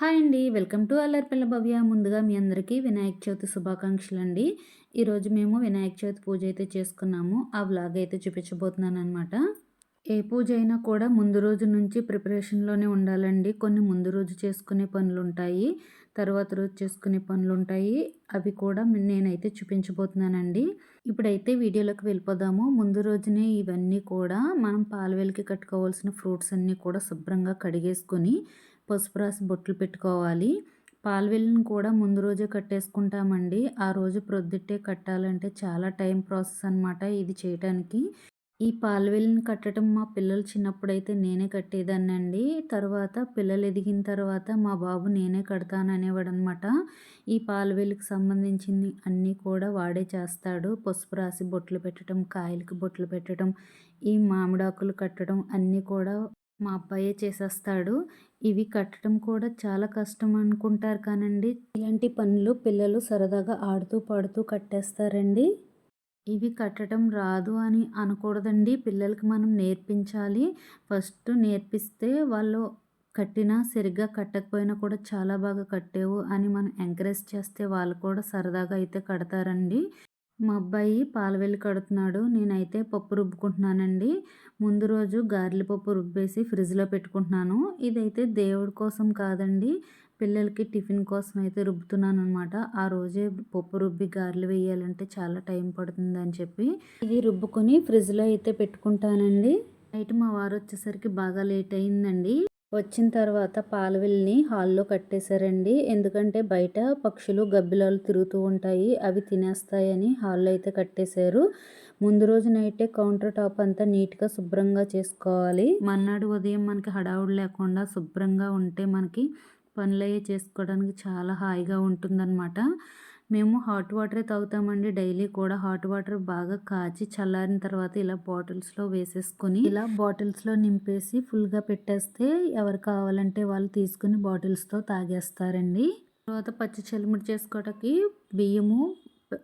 Hi అండి. Welcome to అల్లరిపిల్ల భవ్య. ముందుగా మీ అందరికీ వినాయక చవితి శుభాకాంక్షలు అండి ఈరోజు మేము వినాయక చవితి పూజ అయితే చేసుకున్నాము. ఆ వ్లాగ్ అయితే చూపించబోతున్నాను అనమాట ఏ పూజ అయినా కూడా ముందు రోజు నుంచి ప్రిపరేషన్లోనే ఉండాలండి. కొన్ని ముందు రోజు చేసుకునే పనులు ఉంటాయి తర్వాత రోజు చేసుకునే పనులు ఉంటాయి అవి కూడా నేనైతే చూపించబోతున్నానండి. ఇప్పుడైతే వీడియోలోకి వెళ్ళిపోదాము. ముందు రోజునే ఇవన్నీ కూడా మనం పాలవేలికి కట్టుకోవాల్సిన ఫ్రూట్స్ అన్నీ కూడా శుభ్రంగా కడిగేసుకొని పసుపు రాసి బొట్లు పెట్టుకోవాలి. పాలవెల్లిని కూడా ముందు రోజే కట్టేసుకుంటామండి. ఆ రోజు ప్రొద్దుట్టే కట్టాలంటే చాలా టైం ప్రాసెస్ అనమాట ఇది చేయడానికి ఈ పాలవెల్లిని కట్టడం మా పిల్లలు చిన్నప్పుడైతే నేనే కట్టేదాన్నండి. తర్వాత పిల్లలు ఎదిగిన తర్వాత మా బాబు నేనే కడతాను అనేవాడు అనమాట ఈ పాలవెల్లికి సంబంధించింది అన్నీ కూడా వాడే చేస్తాడు. పసుపు రాసి బొట్లు పెట్టడం కాయలకి బొట్లు పెట్టడం ఈ మామిడాకులు కట్టడం అన్నీ కూడా మా అబ్బాయే చేసేస్తాడు. ఇవి కట్టడం కూడా చాలా కష్టం అనుకుంటారు కానండి. ఇలాంటి పనులు పిల్లలు సరదాగా ఆడుతూ పాడుతూ కట్టేస్తారండి. ఇవి కట్టడం రాదు అని అనకూడదండి. పిల్లలకి మనం నేర్పించాలి. ఫస్ట్ నేర్పిస్తే వాళ్ళు కట్టినా సరిగ్గా కట్టకపోయినా కూడా చాలా బాగా కట్టేవు అని మనం ఎంకరేజ్ చేస్తే వాళ్ళు కూడా సరదాగా అయితే కడతారండి. మా అబ్బాయి పాలవెల్లి కడుతున్నాడు. నేనైతే పప్పు రుబ్బుకుంటున్నానండి. ముందు రోజు గార్లి పప్పు రుబ్బేసి ఫ్రిడ్జ్లో పెట్టుకుంటున్నాను. ఇదైతే దేవుడి కోసం కాదండి. పిల్లలకి టిఫిన్ కోసం అయితే రుబ్బుతున్నాను అనమాట ఆ రోజే పప్పు రుబ్బి గారెలు వేయాలంటే చాలా టైం పడుతుంది అని చెప్పి ఇది రుబ్బుకొని ఫ్రిడ్జ్లో అయితే పెట్టుకుంటానండి. నైట్ మా వారు వచ్చేసరికి బాగా లేట్ అయిందండి. వచ్చిన తర్వాత పాలవిల్ని హాల్లో కట్టేశారండి. ఎందుకంటే బయట పక్షులు గబ్బిలాలు తిరుగుతూ ఉంటాయి. అవి తినేస్తాయని హాల్లో అయితే కట్టేశారు. ముందు రోజు నైటే కౌంటర్ టాప్ అంతా నీట్గా శుభ్రంగా చేసుకోవాలి. మన్నాడు ఉదయం మనకి హడావుడు లేకుండా శుభ్రంగా ఉంటే మనకి పనులయ్యే చేసుకోవడానికి చాలా హాయిగా ఉంటుందన్నమాట. మేము హాట్ వాటరే తాగుతామండి. డైలీ కూడా హాట్ వాటర్ బాగా కాచి చల్లారిన తర్వాత ఇలా బాటిల్స్లో వేసేసుకొని ఇలా బాటిల్స్లో నింపేసి ఫుల్గా పెట్టేస్తే ఎవరు కావాలంటే వాళ్ళు తీసుకుని బాటిల్స్తో తాగేస్తారండి. తర్వాత పచ్చి చలిమిడి చేసుకోవటానికి బియ్యము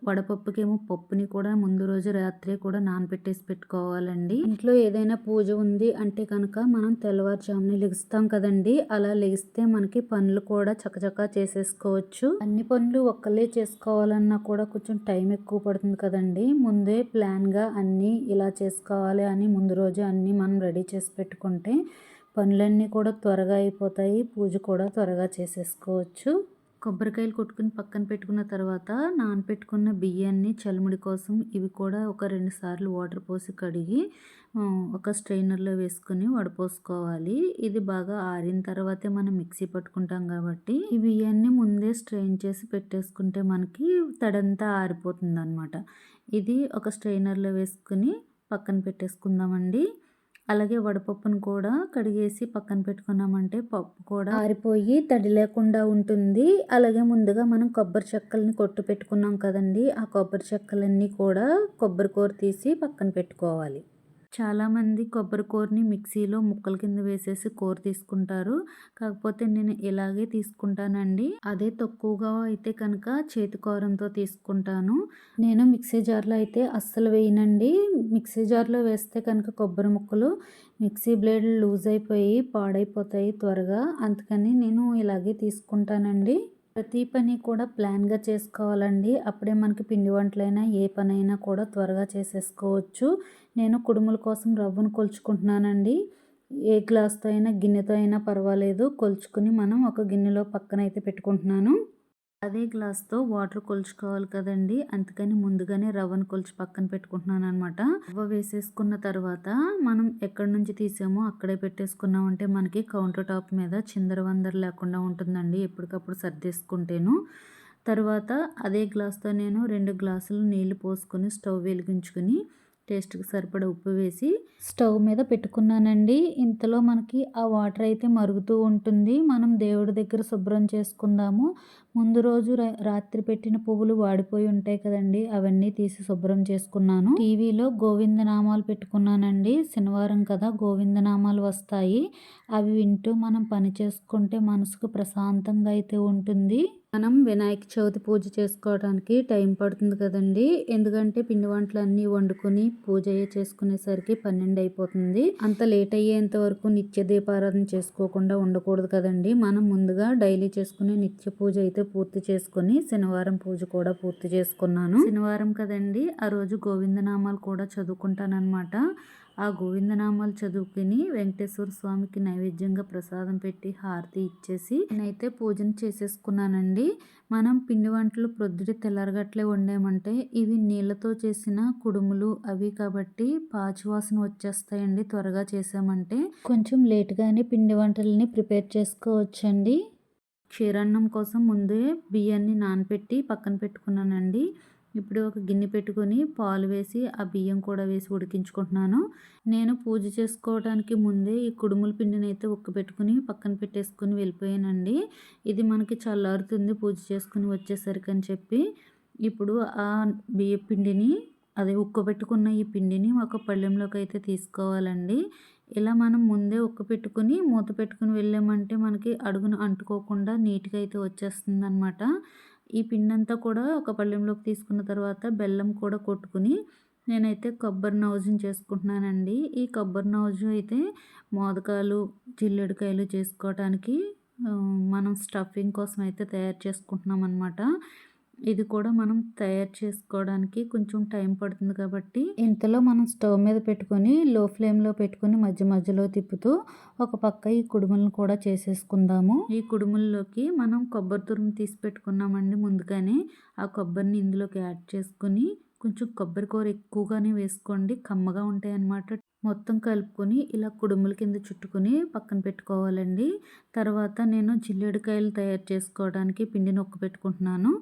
వడపప్పుకేమో పప్పుని కూడా ముందు రోజు రాత్రే కూడా నానబెట్టేసి పెట్టుకోవాలండి. ఇంట్లో ఏదైనా పూజ ఉంది అంటే కనుక మనం తెల్లవారుజామున లెగిస్తాం కదండి. అలా లెగిస్తే మనకి పనులు కూడా చకచకా చేసేసుకోవచ్చు. అన్ని పనులు ఒక్కలే చేసుకోవాలన్నా కూడా కొంచెం టైం ఎక్కువ పడుతుంది కదండి. ముందే ప్లాన్గా అన్నీ ఇలా చేసుకోవాలి అని ముందు రోజు అన్నీ మనం రెడీ చేసి పెట్టుకుంటే పనులన్నీ కూడా త్వరగా అయిపోతాయి. పూజ కూడా త్వరగా చేసేసుకోవచ్చు. కొబ్బరికాయలు కొట్టుకుని పక్కన పెట్టుకున్న తర్వాత నానపెట్టుకున్న బియ్యాన్ని చలిముడి కోసం ఇవి కూడా ఒక రెండు సార్లు వాటర్ పోసి కడిగి ఒక స్ట్రైనర్లో వేసుకుని వడపోసుకోవాలి. ఇది బాగా ఆరిన తర్వాతే మనం మిక్సీ పట్టుకుంటాం కాబట్టి ఈ బియ్యాన్ని ముందే స్ట్రెయిన్ చేసి పెట్టేసుకుంటే మనకి తడంతా ఆరిపోతుంది అనమాట ఇది ఒక స్ట్రైనర్లో వేసుకుని పక్కన పెట్టేసుకుందామండి. అలాగే వడపప్పును కూడా కడిగేసి పక్కన పెట్టుకున్నామంటే పప్పు కూడా ఆరిపోయి తడి లేకుండా ఉంటుంది. అలాగే ముందుగా మనం కొబ్బరి చెక్కల్ని కొట్టు పెట్టుకున్నాం కదండి. ఆ కొబ్బరి చెక్కలన్నీ కూడా కొబ్బరి కూర తీసి పక్కన పెట్టుకోవాలి. చాలామంది కొబ్బరి కూరని మిక్సీలో ముక్కల కింద వేసేసి కూర తీసుకుంటారు. కాకపోతే నేను ఇలాగే తీసుకుంటానండి. అదే తక్కువగా అయితే కనుక చేతి కూరంతో తీసుకుంటాను. నేను మిక్సీ జార్లో అయితే అస్సలు వేయనండి. మిక్సీ జార్లో వేస్తే కనుక కొబ్బరి ముక్కలు మిక్సీ బ్లేడ్ లూజ్ అయిపోయి పాడైపోతాయి త్వరగా. అందుకని నేను ఇలాగే తీసుకుంటానండి. ప్రతి పని కూడా ప్లాన్గా చేసుకోవాలండి. అప్పుడే మనకి పిండి వంటలైనా ఏ పనైనా కూడా త్వరగా చేసేసుకోవచ్చు. నేను కుడుముల కోసం రవ్వను కొలుచుకుంటున్నానండి. ఏ గ్లాస్తో అయినా గిన్నెతో అయినా పర్వాలేదు. కొలుచుకుని మనం ఒక గిన్నెలో పక్కన అయితే పెట్టుకుంటున్నాను. అదే గ్లాస్తో వాటర్ కొలుచుకోవాలి కదండి. అందుకని ముందుగానే రవ్వను కొలిచి పక్కన పెట్టుకుంటున్నాను అనమాట రవ్వ వేసేసుకున్న తర్వాత మనం ఎక్కడి నుంచి తీసామో అక్కడే పెట్టేసుకున్నామంటే మనకి కౌంటర్ టాప్ మీద చిందర వందర లేకుండా ఉంటుందండి. ఎప్పటికప్పుడు సర్దేసుకుంటేను. తర్వాత అదే గ్లాస్తో నేను రెండు గ్లాసులు నీళ్ళు పోసుకొని స్టవ్ వెలిగించుకొని టేస్ట్కి సరిపడ ఉప్పు వేసి స్టవ్ మీద పెట్టుకున్నానండి. ఇంతలో మనకి ఆ వాటర్ అయితే మరుగుతూ ఉంటుంది. మనం దేవుడి దగ్గర శుభ్రం చేసుకుందాము. ముందు రోజు రాత్రి పెట్టిన పువ్వులు వాడిపోయి ఉంటాయి కదండి అవన్నీ తీసి శుభ్రం చేసుకున్నాను. టీవీలో గోవిందనామాలు పెట్టుకున్నానండి. శనివారం కదా గోవిందనామాలు వస్తాయి. అవి వింటూ మనం పని చేసుకుంటే మనసుకు ప్రశాంతంగా అయితే ఉంటుంది. మనం వినాయక చవితి పూజ చేసుకోవడానికి టైం పడుతుంది కదండి. ఎందుకంటే పిండి వంటలు అన్నీ వండుకొని పూజ చేసుకునేసరికి పన్నెండు అయిపోతుంది. అంత లేట్ అయ్యేంత వరకు నిత్య దీపారాధన చేసుకోకుండా ఉండకూడదు కదండి. మనం ముందుగా డైలీ చేసుకునే నిత్య పూజ అయితే పూర్తి చేసుకుని శనివారం పూజ కూడా పూర్తి చేసుకున్నాను. శనివారం కదండి. ఆ రోజు గోవిందనామాలు కూడా చదువుకుంటానమాట ఆ గోవిందనామాలు చదువుకుని వెంకటేశ్వర స్వామికి నైవేద్యంగా ప్రసాదం పెట్టి హారతి ఇచ్చేసి నేనైతే పూజను చేసేసుకున్నానండి. మనం పిండి వంటలు ప్రొద్దుటి తెల్లరగట్లే వండామంటే ఇవి నీళ్ళతో చేసిన కుడుములు అవి కాబట్టి పాచివాసన వచ్చేస్తాయండి త్వరగా చేసామంటే. కొంచెం లేట్గానే పిండి వంటలని ప్రిపేర్ చేసుకోవచ్చండి. క్షీరాన్నం కోసం ముందే బియ్యాన్ని నానబెట్టి పక్కన పెట్టుకున్నానండి. ఇప్పుడు ఒక గిన్నె పెట్టుకొని పాలు వేసి ఆ బియ్యం కూడా వేసి ఉడికించుకుంటున్నాను. నేను పూజ చేసుకోవడానికి ముందే ఈ కుడుముల పిండిని అయితే ఉక్కబెట్టుకుని పక్కన పెట్టేసుకుని వెళ్ళిపోయానండి. ఇది మనకి చల్లారుతుంది పూజ చేసుకుని వచ్చేసరికి అని చెప్పి. ఇప్పుడు ఆ బియ్య పిండిని అదే ఉక్కబెట్టుకున్న ఈ పిండిని ఒక పళ్ళెంలోకి అయితే తీసుకోవాలండి. ఇలా మనం ముందే ఉక్క పెట్టుకుని మూత పెట్టుకుని వెళ్ళామంటే మనకి అడుగున అంటుకోకుండా నీట్గా అయితే వచ్చేస్తుంది అనమాట ఈ పిండి అంతా కూడా ఒక పళ్ళెంలోకి తీసుకున్న తర్వాత బెల్లం కూడా కొట్టుకుని నేనైతే కొబ్బరి నౌజుని చేసుకుంటున్నానండి. ఈ కొబ్బరి నౌజు అయితే మోదకాలు జిల్లెడికాయలు చేసుకోవటానికి మనం స్టఫింగ్ కోసం అయితే తయారు చేసుకుంటున్నాం అనమాట ఇది కూడా మనం తయారు చేసుకోవడానికి కొంచెం టైం పడుతుంది కాబట్టి ఇంతలో మనం స్టవ్ మీద పెట్టుకొని లో ఫ్లేమ్లో పెట్టుకొని మధ్య మధ్యలో తిప్పుతూ ఒక పక్క ఈ కుడుములను కూడా చేసేసుకుందాము. ఈ కుడుముల్లోకి మనం కొబ్బరి తురుము తీసి పెట్టుకున్నామండి ముందుగానే. ఆ కొబ్బరిని ఇందులోకి యాడ్ చేసుకుని కొంచెం కొబ్బరి కూర ఎక్కువగానే వేసుకోండి. కమ్మగా ఉంటాయి అన్నమాట మొత్తం కలుపుకొని ఇలా కుడుముల కింద చుట్టుకొని పక్కన పెట్టుకోవాలండి. తర్వాత నేను జిల్లేడుకాయలు తయారు చేసుకోవడానికి పిండిని నొక్కు పెట్టుకుంటున్నాను.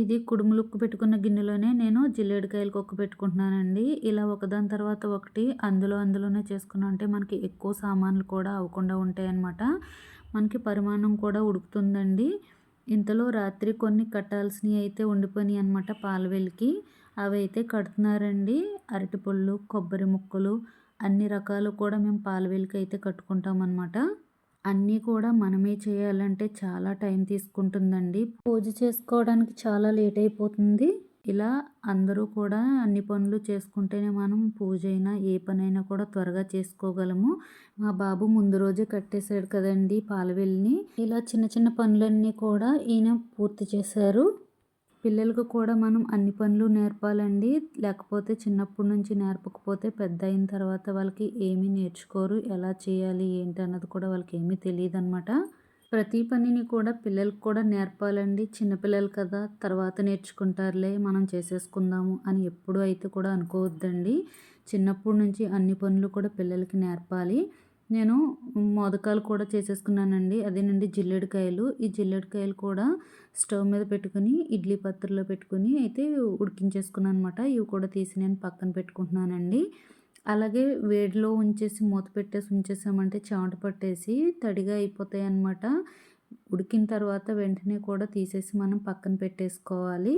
ఇది కుడుములు ఉక్కు పెట్టుకున్న గిన్నెలోనే నేను జిల్లేడికాయలు కొక్కు పెట్టుకుంటున్నానండి. ఇలా ఒకదాని తర్వాత ఒకటి అందులో అందులోనే చేసుకున్నామంటే మనకి ఎక్కువ సామాన్లు కూడా అవ్వకుండా ఉంటాయి అన్నమాట మనకి పరిమాణం కూడా ఉడుకుతుందండి. ఇంతలో రాత్రి కొన్ని కట్టాల్సినవి అయితే ఉండిపోయినాయి అనమాట పాలవెలికి. అవి అయితే కడుతున్నారండి. అరటిపళ్ళు కొబ్బరి ముక్కలు అన్ని రకాలు కూడా మేము పాలవెలికి అయితే కట్టుకుంటాం అనమాట అన్నీ కూడా మనమే చేయాలంటే చాలా టైం తీసుకుంటుందండి. పూజ చేసుకోవడానికి చాలా లేట్ అయిపోతుంది. ఇలా అందరూ కూడా అన్ని పనులు చేసుకుంటేనే మనం పూజ అయినా ఏ పనైనా కూడా త్వరగా చేసుకోగలము. మా బాబు ముందు రోజే కట్టేశాడు కదండి పాలవెల్లిని. ఇలా చిన్న చిన్న పనులన్నీ కూడా ఈయన పూర్తి చేశారు. పిల్లలకు కూడా మనం అన్ని పనులు నేర్పాలండి. లేకపోతే చిన్నప్పటి నుంచి నేర్పకపోతే పెద్ద అయిన తర్వాత వాళ్ళకి ఏమీ నేర్చుకోరు. ఎలా చేయాలి ఏంటి అన్నది కూడా వాళ్ళకి ఏమీ తెలియదు అనమాట ప్రతి పనిని కూడా పిల్లలకు కూడా నేర్పాలండి. చిన్నపిల్లలు కదా తర్వాత నేర్చుకుంటారులే మనం చేసేసుకుందాము అని ఎప్పుడు అయితే కూడా అనుకోవద్దండి. చిన్నప్పటి నుంచి అన్ని పనులు కూడా పిల్లలకి నేర్పాలి. నేను మోదకాలు కూడా చేసేసుకున్నానండి. అదేనండి జిల్లేడికాయలు. ఈ జిల్లేడికాయలు కూడా స్టవ్ మీద పెట్టుకుని ఇడ్లీ పాత్రలో పెట్టుకుని అయితే ఉడికించేసుకున్నాను అనమాట ఇవి కూడా తీసి నేను పక్కన పెట్టుకుంటున్నానండి. అలాగే వేడిలో ఉంచేసి మూత పెట్టేసి ఉంచేసామంటే చెమట పట్టేసి తడిగా అయిపోతాయి అన్నమాట ఉడికిన తర్వాత వెంటనే కూడా తీసేసి మనం పక్కన పెట్టేసుకోవాలి.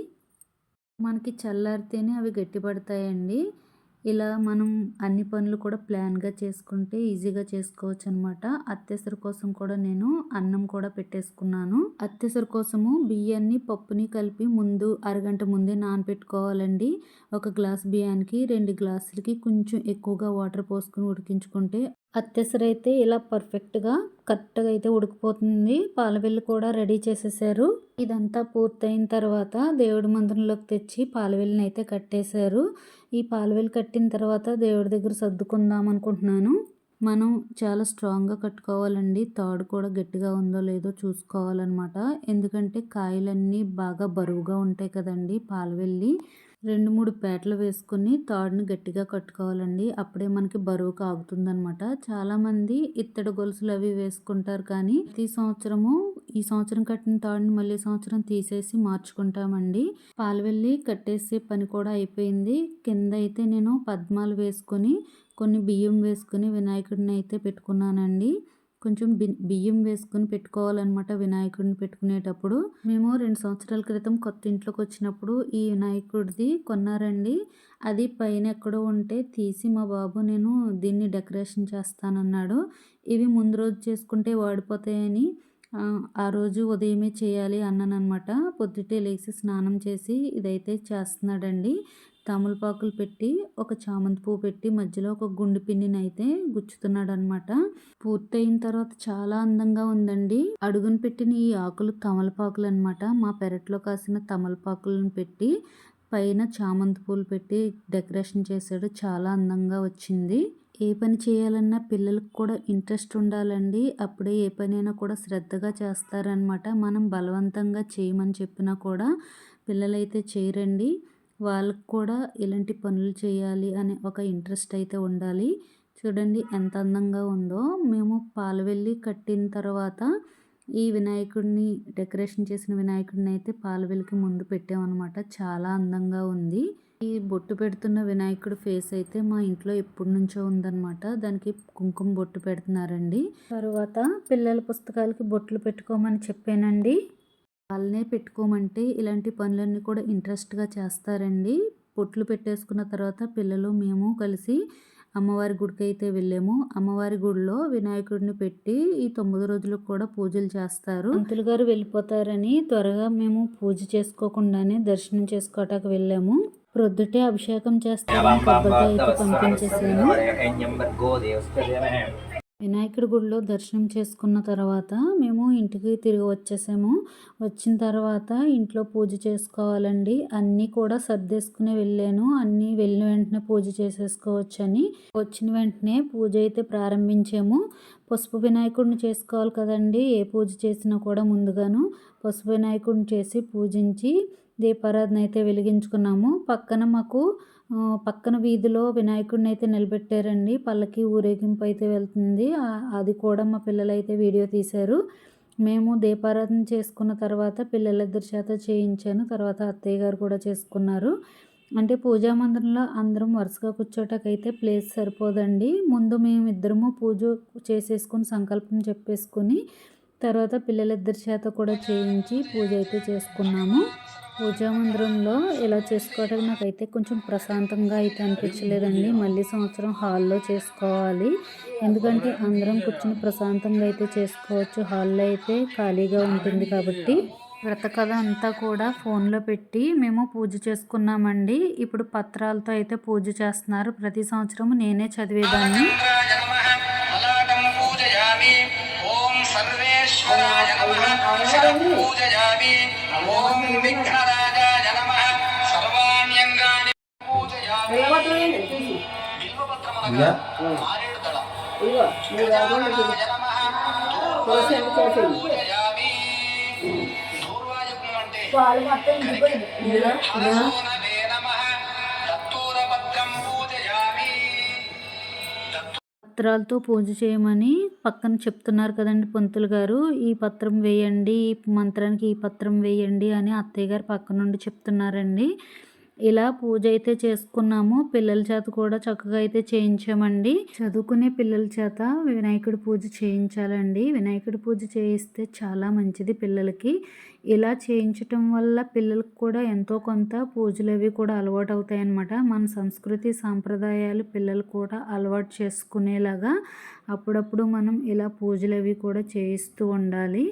మనకి చల్లారితేనే అవి గట్టిపడతాయండి. ఇలా మనం అన్ని పనులు కూడా ప్లాన్గా చేసుకుంటే ఈజీగా చేసుకోవచ్చు అనమాట అత్తెసరు కోసం కూడా నేను అన్నం కూడా పెట్టేసుకున్నాను. అత్తెసరు కోసము బియ్యాన్ని పప్పుని కలిపి ముందు అరగంట ముందే నానబెట్టుకోవాలండి ఒక గ్లాస్ బియ్యానికి రెండు గ్లాసులకి కొంచెం ఎక్కువగా వాటర్ పోసుకుని ఉడికించుకుంటే అత్తెసర అయితే ఇలా పర్ఫెక్ట్గా కరెక్ట్గా అయితే ఉడికిపోతుంది పాలవెల్లి కూడా రెడీ చేసేసారు. ఇదంతా పూర్తయిన తర్వాత దేవుడి మందిరంలోకి తెచ్చి పాలవెల్లిని అయితే కట్టేశారు. ఈ పాలవెల్లి కట్టిన తర్వాత దేవుడి దగ్గర సర్దుకుందాం అనుకుంటున్నాను. మనం చాలా స్ట్రాంగ్గా కట్టుకోవాలండి. తాడు కూడా గట్టిగా ఉందో లేదో చూసుకోవాలన్నమాట. ఎందుకంటే కాయలన్నీ బాగా బరువుగా ఉంటాయి కదండి పాలవెల్లి రెండు మూడు పేటలు వేసుకుని తాడుని గట్టిగా కట్టుకోవాలండి. అప్పుడే మనకి బరువు కాగుతుందనమాట చాలామంది ఇత్తడి గొలుసులు అవి వేసుకుంటారు కానీ ప్రతి సంవత్సరము ఈ సంవత్సరం కట్టిన తాడుని మళ్ళీ సంవత్సరం తీసేసి మార్చుకుంటామండి. పాలవెల్లి కట్టేసే పని కూడా అయిపోయింది. కింద అయితే నేను పద్మాలు వేసుకొని కొన్ని బియ్యం వేసుకుని వినాయకుడిని అయితే పెట్టుకున్నానండి. కొంచెం బి బియ్యం వేసుకుని పెట్టుకోవాలన్నమాట వినాయకుడిని పెట్టుకునేటప్పుడు. మేము రెండు సంవత్సరాల క్రితం కొత్త ఇంట్లోకి వచ్చినప్పుడు ఈ వినాయకుడిది కొన్నారండి. అది పైన ఎక్కడో ఉంటే తీసి మా బాబు నేను దీన్ని డెకరేషన్ చేస్తానన్నాడు. ఇవి ముందు రోజు చేసుకుంటే వాడిపోతాయని ఆ, రోజు ఉదయమే చేయాలి అన్నానమాట పొద్దుటే లేచి స్నానం చేసి ఇదైతే చేస్తున్నాడండి. తమలపాకులు పెట్టి ఒక చామంతి పువ్వు పెట్టి మధ్యలో ఒక గుండు పిన్నిని అయితే గుచ్చుతున్నాడు అనమాట పూర్తయిన తర్వాత చాలా అందంగా ఉందండి. అడుగును పెట్టిన ఈ ఆకులు తమలపాకులు అనమాట మా పెరట్లో కాసిన తమలపాకులను పెట్టి పైన చామంతి పూలు పెట్టి డెకరేషన్ చేశాడు. చాలా అందంగా వచ్చింది. ఏ పని చేయాలన్నా పిల్లలకు కూడా ఇంట్రెస్ట్ ఉండాలండి. అప్పుడే ఏ పనైనా కూడా శ్రద్ధగా చేస్తారనమాట మనం బలవంతంగా చేయమని చెప్పినా కూడా పిల్లలైతే చేయరండి. వాళ్ళకు కూడా ఇలాంటి పనులు చేయాలి అనే ఒక ఇంట్రెస్ట్ అయితే ఉండాలి. చూడండి ఎంత అందంగా ఉందో. మేము పాలవెల్లి కట్టిన తర్వాత ఈ వినాయకుడిని డెకరేషన్ చేసిన వినాయకుడిని అయితే పాలవెలికి ముందు పెట్టామన్నమాట. చాలా అందంగా ఉంది. ఈ బొట్టు పెడుతున్న వినాయకుడి ఫేస్ అయితే మా ఇంట్లో ఎప్పటి నుంచో ఉందన్నమాట. దానికి కుంకుమ బొట్టు పెడుతున్నారండి. తర్వాత పిల్లల పుస్తకాలకి బొట్లు పెట్టుకోమని చెప్పానండి. వాళ్ళనే పెట్టుకోమంటే ఇలాంటి పనులన్నీ కూడా ఇంట్రెస్ట్గా చేస్తారండి. బొట్లు పెట్టేసుకున్న తర్వాత పిల్లలు మేము కలిసి అమ్మవారి గుడికి అయితే వెళ్ళాము. అమ్మవారి గుడిలో వినాయకుడిని పెట్టి ఈ తొమ్మిది రోజులకు కూడా పూజలు చేస్తారు. పంతులు గారు వెళ్ళిపోతారని త్వరగా మేము పూజ చేసుకోకుండానే దర్శనం చేసుకోవటానికి వెళ్ళాము. ప్రొద్దుటే అభిషేకం చేస్తారని కొబ్బరికాయ అయితే పంపించేసాను వినాయకుడి గుడిలో దర్శనం చేసుకున్న తర్వాత మేము ఇంటికి తిరిగి వచ్చేసాము. వచ్చిన తర్వాత ఇంట్లో పూజ చేసుకోవాలండి. అన్నీ కూడా సర్దేసుకుని వెళ్ళాను. అన్నీ వెళ్ళిన వెంటనే పూజ చేసేసుకోవచ్చని. వచ్చిన వెంటనే పూజ అయితే ప్రారంభించాము. పసుపు వినాయకుడిని చేసుకోవాలి కదండి. ఏ పూజ చేసినా కూడా ముందుగాను పసుపు వినాయకుడిని చేసి పూజించి దీపారాధన అయితే వెలిగించుకున్నాము. పక్కన మాకు పక్కన వీధిలో వినాయకుడిని అయితే నిలబెట్టారండి. పల్లకి ఊరేగింపు అయితే వెళ్తుంది. అది కూడా మా పిల్లలు అయితే వీడియో తీశారు. మేము దీపారాధన చేసుకున్న తర్వాత పిల్లలిద్దరి చేత చేయించాను. తర్వాత అత్తయ్య గారు కూడా చేసుకున్నారు. అంటే పూజా మందిరంలో అందరం వరుసగా కూర్చోటకైతే ప్లేస్ సరిపోదండి. ముందు మేము ఇద్దరము పూజ చేసేసుకుని సంకల్పం చెప్పేసుకుని తర్వాత పిల్లలిద్దరి చేత కూడా చేయించి పూజ అయితే చేసుకున్నాము. పూజా మందిరంలో ఇలా చేసుకోవడానికి నాకైతే కొంచెం ప్రశాంతంగా అయితే అనిపించలేదండి. మళ్ళీ సంవత్సరం హాల్లో చేసుకోవాలి. ఎందుకంటే అందరం కూర్చుని ప్రశాంతంగా అయితే చేసుకోవచ్చు. హాల్లో అయితే ఖాళీగా ఉంటుంది కాబట్టి. వ్రత కథ అంతా కూడా ఫోన్లో పెట్టి మేము పూజ చేసుకున్నామండి. ఇప్పుడు పత్రాలతో అయితే పూజ చేస్తున్నారు. ప్రతి సంవత్సరం నేనే చదివేదాన్ని. ఓం సర్వేశ్వరాయ నమః. పూజయామి. ఓం విఘ్న నమః. దత్తూరపత్రం పూజయామి. పత్రాలతో పూజ చేయమని పక్కన చెప్తున్నారు కదండి పంతులు గారు. ఈ పత్రం వేయండి ఈ మంత్రానికి ఈ పత్రం వేయండి అని అత్తయ్య గారు పక్క నుండి చెప్తున్నారండి. ఇలా పూజ అయితే చేసుకున్నాము. పిల్లల చేత కూడా చక్కగా అయితే చేయించామండి. చదువుకునే పిల్లల చేత వినాయకుడి పూజ చేయించాలండి. వినాయకుడి పూజ చేయిస్తే చాలా మంచిది పిల్లలకి. ఇలా చేయించటం వల్ల పిల్లలకు కూడా ఎంతో కొంత పూజలు అవి కూడా అలవాటు అవుతాయి అన్నమాట మన సంస్కృతి సాంప్రదాయాలు పిల్లలు కూడా అలవాటు చేసుకునేలాగా అప్పుడప్పుడు మనం ఇలా పూజలు అవి కూడా చేయిస్తూ ఉండాలి.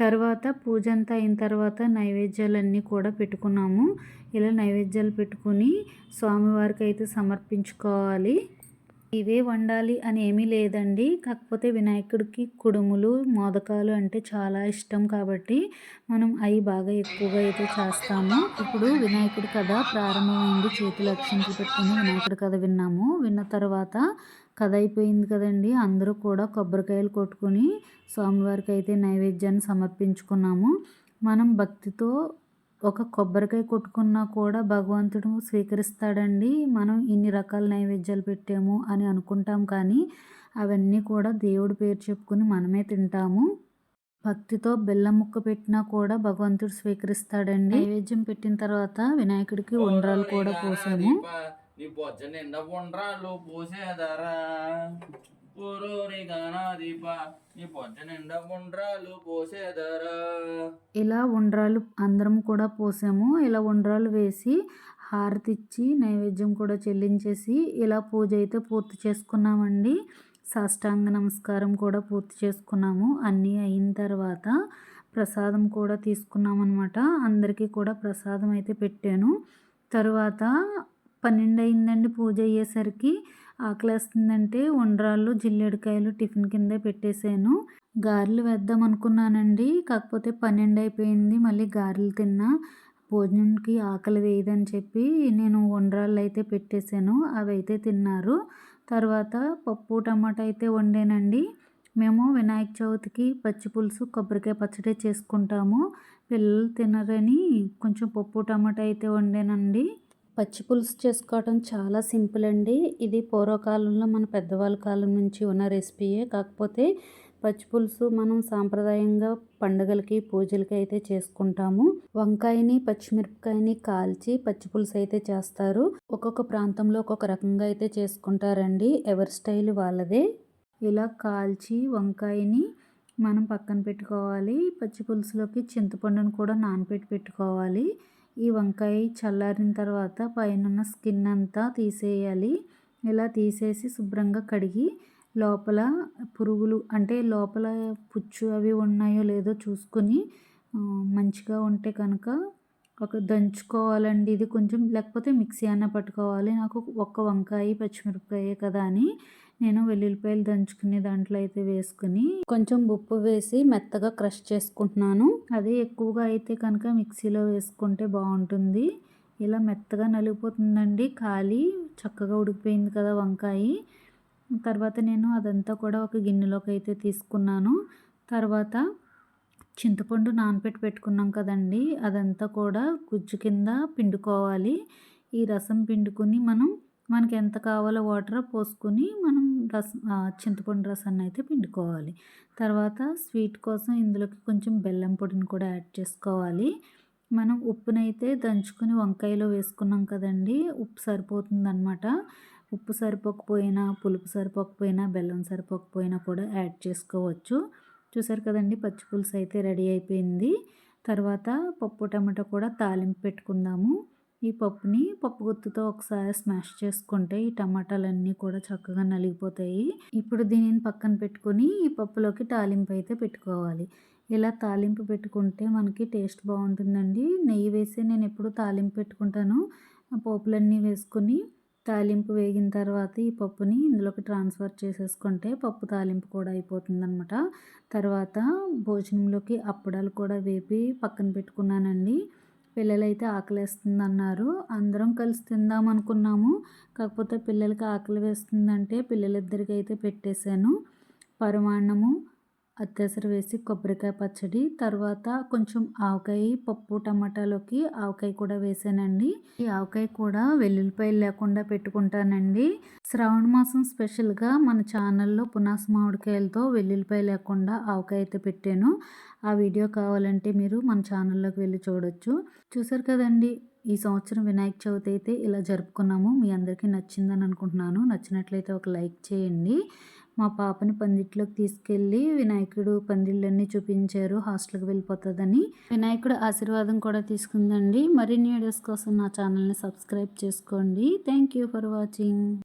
తర్వాత పూజ అంతా అయిన తర్వాత నైవేద్యాలన్నీ కూడా పెట్టుకున్నాము. ఇలా నైవేద్యాలు పెట్టుకుని స్వామివారికి అయితే సమర్పించుకోవాలి. ఇవే వండాలి అని ఏమీ లేదండి. కాకపోతే వినాయకుడికి కుడుములు మోదకాలు అంటే చాలా ఇష్టం కాబట్టి మనం అవి బాగా ఎక్కువగా అయితే చేస్తాము. ఇప్పుడు వినాయకుడి కథ ప్రారంభమైంది. చేతులు అక్షంతలు పెట్టుకుని వినాయకుడి కథ విన్నాము. విన్న తర్వాత కథ అయిపోయింది కదండి. అందరూ కూడా కొబ్బరికాయలు కొట్టుకుని స్వామివారికి అయితే నైవేద్యాన్ని సమర్పించుకున్నాము. మనం భక్తితో ఒక కొబ్బరికాయ కొట్టుకున్నా కూడా భగవంతుడు స్వీకరిస్తాడండి. మనం ఇన్ని రకాల నైవేద్యాలు పెట్టాము అని అనుకుంటాం కానీ అవన్నీ కూడా దేవుడి పేరు చెప్పుకుని మనమే తింటాము. భక్తితో బెల్లం ముక్క పెట్టినా కూడా భగవంతుడు స్వీకరిస్తాడండి. నైవేద్యం పెట్టిన తర్వాత వినాయకుడికి ఉండ్రాలు కూడా పోసాము. నీ బొజ్జ నిండా ఉండ్రాలు పోసేదరా? నీ ఉండ్రాలు పోసేదరా? ఇలా ఉండ్రాలు అందరం కూడా పోసాము. ఇలా ఉండ్రాలు వేసి హారతి ఇచ్చి నైవేద్యం కూడా చెల్లించేసి ఇలా పూజ అయితే పూర్తి చేసుకున్నామండి. సాష్టాంగ నమస్కారం కూడా పూర్తి చేసుకున్నాము. అన్నీ అయిన తర్వాత ప్రసాదం కూడా తీసుకున్నామన్నమాట. అందరికీ కూడా ప్రసాదం అయితే పెట్టాను. తరువాత పన్నెండు అయిందండి పూజ అయ్యేసరికి. ఆకలేస్తుందంటే ఉండ్రాళ్ళు జిల్లేడికాయలు టిఫిన్ కిందే పెట్టేశాను. గారెలు వేద్దాం అనుకున్నానండి కాకపోతే పన్నెండు అయిపోయింది మళ్ళీ గారెలు తిన్నా. భోజనంకి ఆకలి వేయదని చెప్పి నేను ఉండ్రాళ్ళు అయితే పెట్టేశాను. అవి అయితే తిన్నారు. తర్వాత పప్పు టమాటా అయితే వండానండి. మేము వినాయక చవితికి పచ్చి పులుసు కొబ్బరికాయ పచ్చడి చేసుకుంటాము. పిల్లలు తినరని కొంచెం పప్పు టమాటా అయితే వండానండి. పచ్చి పులుసు చేసుకోవడం చాలా సింపుల్ అండి. ఇది పూర్వకాలంలో మన పెద్దవాళ్ళ కాలం నుంచి ఉన్న రెసిపీయే. కాకపోతే పచ్చి పులుసు మనం సాంప్రదాయంగా పండుగలకి పూజలకి అయితే చేసుకుంటాము. వంకాయని పచ్చిమిరపకాయని కాల్చి పచ్చి పులుసు అయితే చేస్తారు. ఒక్కొక్క ప్రాంతంలో ఒక్కొక్క రకంగా అయితే చేసుకుంటారండి. ఎవరి స్టైల్ వాళ్ళదే. ఇలా కాల్చి వంకాయని మనం పక్కన పెట్టుకోవాలి. పచ్చి పులుసులోకి చింతపండును కూడా నానబెట్టి పెట్టుకోవాలి. ఈ వంకాయ చల్లారిన తర్వాత పైన స్కిన్ అంతా తీసేయాలి. ఇలా తీసేసి శుభ్రంగా కడిగి లోపల పురుగులు అంటే లోపల పుచ్చు అవి ఉన్నాయో లేదో చూసుకొని మంచిగా ఉంటే కనుక ఒక దంచుకోవాలండి. ఇది కొంచెం లేకపోతే మిక్సీ అన్న పట్టుకోవాలి. నాకు ఒక్క వంకాయ పచ్చిమిరపకాయ కదా అని నేను వెల్లుల్లిపాయలు దంచుకునే దాంట్లో అయితే వేసుకుని కొంచెం ఉప్పు వేసి మెత్తగా క్రష్ చేసుకుంటున్నాను. అదే ఎక్కువగా అయితే కనుక మిక్సీలో వేసుకుంటే బాగుంటుంది. ఇలా మెత్తగా నలిగిపోతుందండి. ఖాళీ చక్కగా ఉడికిపోయింది కదా వంకాయ. తర్వాత నేను అదంతా కూడా ఒక గిన్నెలోకి అయితే తీసుకున్నాను. తర్వాత చింతపండు నానబెట్టి పెట్టుకున్నాం కదండి అదంతా కూడా గుజ్జు కింద పిండుకోవాలి. ఈ రసం పిండుకొని మనం మనకి ఎంత కావాలో వాటర్ పోసుకొని మనం రసం చింతపండు రసాన్ని అయితే పిండుకోవాలి. తర్వాత స్వీట్ కోసం ఇందులోకి కొంచెం బెల్లం పొడిని కూడా యాడ్ చేసుకోవాలి. మనం ఉప్పునైతే దంచుకొని వంకాయలో వేసుకున్నాం కదండి ఉప్పు సరిపోతుందన్నమాట. ఉప్పు సరిపోకపోయినా పులుపు సరిపోకపోయినా బెల్లం సరిపోకపోయినా కూడా యాడ్ చేసుకోవచ్చు. చూసారు కదండి పచ్చి పులుసు అయితే రెడీ అయిపోయింది. తర్వాత పప్పు టమాటా కూడా తాలింపు పెట్టుకుందాము. ఈ పప్పుని పప్పు గుత్తుతో ఒకసారి స్మాష్ చేసుకుంటే ఈ టమాటాలన్నీ కూడా చక్కగా నలిగిపోతాయి. ఇప్పుడు దీనిని పక్కన పెట్టుకొని ఈ పప్పులోకి తాలింపు అయితే పెట్టుకోవాలి. ఇలా తాలింపు పెట్టుకుంటే మనకి టేస్ట్ బాగుంటుందండి. నెయ్యి వేసి నేను ఎప్పుడు తాలింపు పెట్టుకుంటాను. పోపులన్నీ వేసుకొని తాలింపు వేగిన తర్వాత ఈ పప్పుని ఇందులోకి ట్రాన్స్ఫర్ చేసేసుకుంటే పప్పు తాలింపు కూడా అయిపోతుందన్నమాట. తర్వాత భోజనంలోకి అప్పడాలు కూడా వేపి పక్కన పెట్టుకున్నానండి. పిల్లలైతే ఆకలేస్తుంది అన్నారు అందరం కలిసి తిందాం అనుకున్నాము. కాకపోతే పిల్లలకి ఆకలి వేస్తుందంటే పిల్లలిద్దరికైతే పెట్టేశాను. పరమాన్నము అత్యసర వేసి కొబ్బరికాయ పచ్చడి తర్వాత కొంచెం ఆవకాయ పప్పు టమాటాలోకి ఆవకాయ కూడా వేసానండి. ఈ ఆవకాయ కూడా వెల్లుల్లిపాయలు లేకుండా పెట్టుకుంటానండి. శ్రావణ మాసం స్పెషల్గా మన ఛానల్లో పునాస మామిడికాయలతో వెల్లుల్లిపాయ లేకుండా ఆవకాయ అయితే పెట్టాను. ఆ వీడియో కావాలంటే మీరు మన ఛానల్లోకి వెళ్ళి చూడొచ్చు. చూసారు కదండి ఈ సంవత్సరం వినాయక చవితి అయితే ఇలా జరుపుకున్నాము. మీ అందరికీ నచ్చిందని అనుకుంటున్నాను. నచ్చినట్లయితే ఒక లైక్ చేయండి. మా పాపని పందిట్లోకి తీసుకెళ్ళి వినాయకుడు పందిళ్ళన్నీ చూపించారు హాస్టల్కి వెళ్ళిపోతుందని. వినాయకుడు ఆశీర్వాదం కూడా తీసుకుందండి. మరిన్ని వీడియోస్ కోసం నా ఛానల్ని సబ్స్క్రైబ్ చేసుకోండి. Thank you for watching.